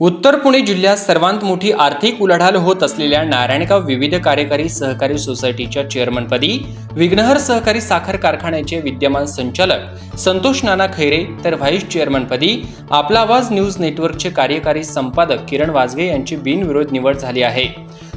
उत्तर पुणे जिल्ह्यात सर्वांत मोठी आर्थिक उलाढाल होत असलेल्या नारायणगाव विविध कार्यकारी सहकारी सोसायटीच्या चेअरमनपदी विघ्नहर सहकारी साखर कारखान्याचे विद्यमान संचालक संतोष नाना खैरे तर व्हाईस चेअरमनपदी आपला आवाज न्यूज नेटवर्कचे कार्यकारी संपादक किरण वाजगे यांची बिनविरोध निवड झाली आहे.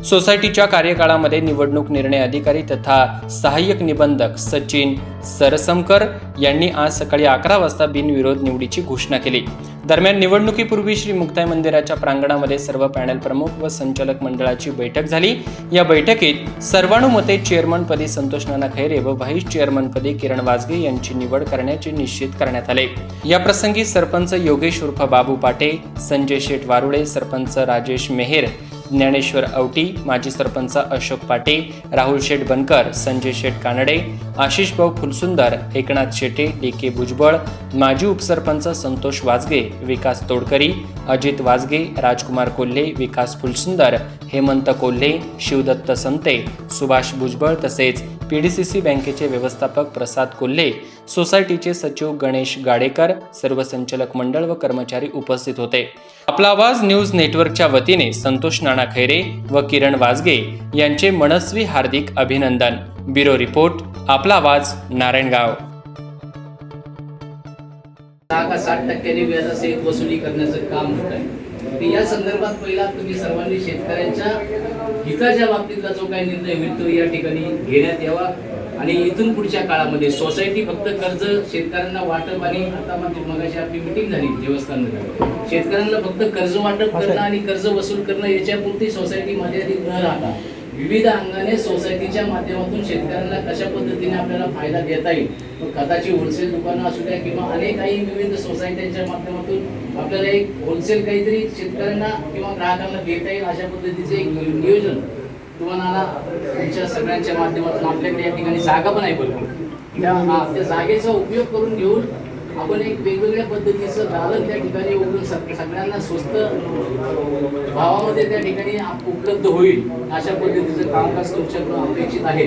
सोसायटीच्या कार्यकाळामध्ये निवडणूक निर्णय अधिकारी तथा सहाय्यक निबंधक सचिन सरसमकर यांनी आज सकाळी अकरा वाजता बिनविरोध निवडीची घोषणा केली. दरम्यान निवडणुकीपूर्वी श्री मुक्ताई मंदिराच्या प्रांगणामध्ये सर्व पॅनल प्रमुख व संचालक मंडळाची बैठक झाली. या बैठकीत सर्वानुमते चेअरमनपदी संतोष नाना खैरे व व्हाईस चेअरमनपदी किरण वाजगे यांची निवड करण्याचे निश्चित करण्यात आले. या प्रसंगी सरपंच योगेश उर्फ बाबू पाटे संजय शेठ वारुळे सरपंच राजेश मेहेर ज्ञानेश्वर औटी माजी सरपंच अशोक पाटे राहुल शेठ बनकर संजय शेठ कानडे आशिष भाऊ फुलसुंदर एकनाथ शेटे डी के भुजबळ माजी उपसरपंच संतोष वाजगे विकास तोडकरी अजित वाजगे राजकुमार कोल्हे विकास फुलसुंदर हेमंत कोल्हे शिवदत्त संते सुभाष भुजबळ तसेच पी डी सी सी बँकेचे व्यवस्थापक प्रसाद कोल्हे सोसायटीचे सचिव गणेश गाडेकर सर्व संचालक मंडळ व कर्मचारी उपस्थित होते. आपला आवाज न्यूज नेटवर्कच्या वतीने संतोष नाना खैरे व किरण वाजगे यांचे मनस्वी हार्दिक अभिनंदन. ब्युरो रिपोर्ट आपला आवाज नारायणगाव. साठ टक्क्यांनी व्याजासहित वसुली करण्याचं काम होत आहे या संदर्भात पहिला तुम्ही सर्वांनी शेतकऱ्यांच्या हिताच्या बाबतीतला जो काही निर्णय होईल तो या ठिकाणी घेण्यात यावा. आणि इथून पुढच्या काळामध्ये सोसायटी फक्त कर्ज शेतकऱ्यांना वाटप आणि आता म्हणजे मगाशी आपली मिटिंग झाली देवस्थानमध्ये शेतकऱ्यांना फक्त कर्ज वाटप करणं आणि कर्ज वसूल करणं याच्यापुरती सोसायटी मर्यादित न राहता विविध अंगाने सोसायटीच्या माध्यमातून शेतकऱ्यांना कशा पद्धतीने आपल्याला फायदा देता येईल? मग खताची होलसेल दुकानं असू द्या किंवा अनेक काही विविध सोसायट्यांच्या माध्यमातून आपल्याला एक होलसेल काहीतरी शेतकऱ्यांना किंवा ग्राहकांना देता येईल अशा पद्धतीचे एक नियोजन तुम्हाला तुमच्या सगळ्यांच्या माध्यमातून आपल्याकडे या ठिकाणी जागा पण आहे भरपूर. हा, त्या जागेचा उपयोग करून घेऊन आपण एक वेगवेगळ्या पद्धतीचं दालन त्या ठिकाणी उघडून सगळ्यांना स्वस्त भावामध्ये त्या ठिकाणी उपलब्ध होईल अशा पद्धतीचं कामकाज तुमच्याकडून अपेक्षित आहे.